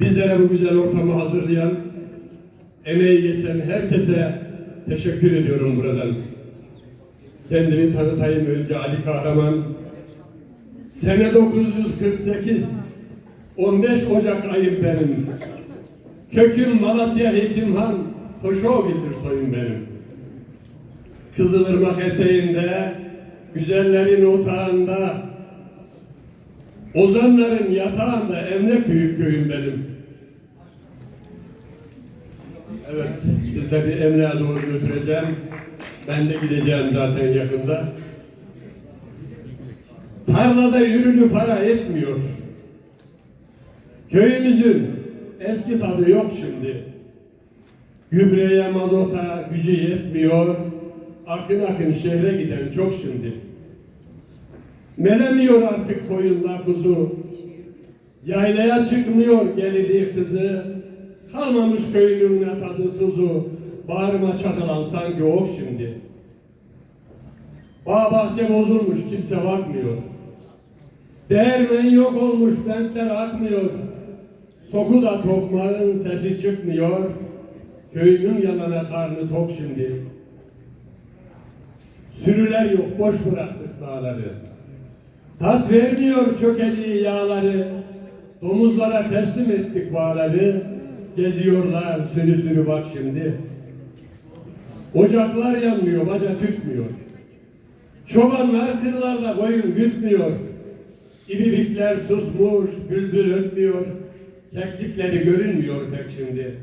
bizlere bu güzel ortamı hazırlayan, emeği geçen herkese teşekkür ediyorum buradan. Kendimi tanıtayım önce Ali Kahraman. Sene 948, 15 Ocak ayım benim. Köküm Malatya Hekimhan, Toşoğil'dir soyum benim. Kızılırmak eteğinde, güzellerin otağında, ozanların yatağında Emlak Büyük köyüm benim. Evet, sizleri Emlak'a doğru götüreceğim. Ben de gideceğim zaten yakında. Tarlada yürünü para etmiyor. Köyümüzün eski tadı yok şimdi. Gübreye, mazota gücü yetmiyor. Akın akın şehre giden çok şimdi. Melemiyor artık koyunla kuzu. Yaylaya çıkmıyor gelini kızı. Kalmamış köyünün ne tadı tuzu. Bağrıma çakılan sanki ok şimdi. Bağ bahçe bozulmuş kimse bakmıyor. Değermen yok olmuş bentler akmıyor. Soku da tokmağın sesi çıkmıyor. Köyünün yalana karnı tok şimdi. Sürüler yok boş bıraktık dağları. Tat vermiyor çökeliği yağları. Domuzlara teslim ettik bağları. Geziyorlar sürü sürü bak şimdi. Ocaklar yanmıyor, baca tütmüyor. Çobanlar kırlarda koyun gütmüyor. İbibikler susmuş, bülbül ötmüyor. Keklikleri görünmüyor pek şimdi.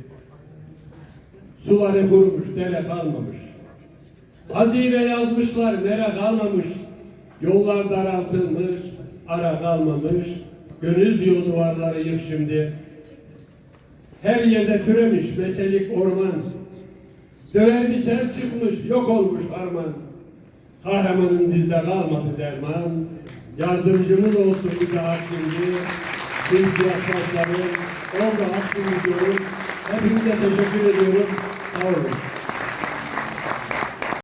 Suları kurumuş, dere kalmamış. Hazine yazmışlar, nere kalmamış. Yollar daraltılmış, ara kalmamış. Gönül diyor duvarları yık şimdi. Her yerde türemiş meçelik orman. Döver biçer çıkmış, yok olmuş harman. Kahramanın dizde kalmadı derman. Yardımcımız olsun bize hakkımızı. Simsiyah saçları, orada hakkımız diyorum. Hepinize teşekkür ediyorum. Sağ olun.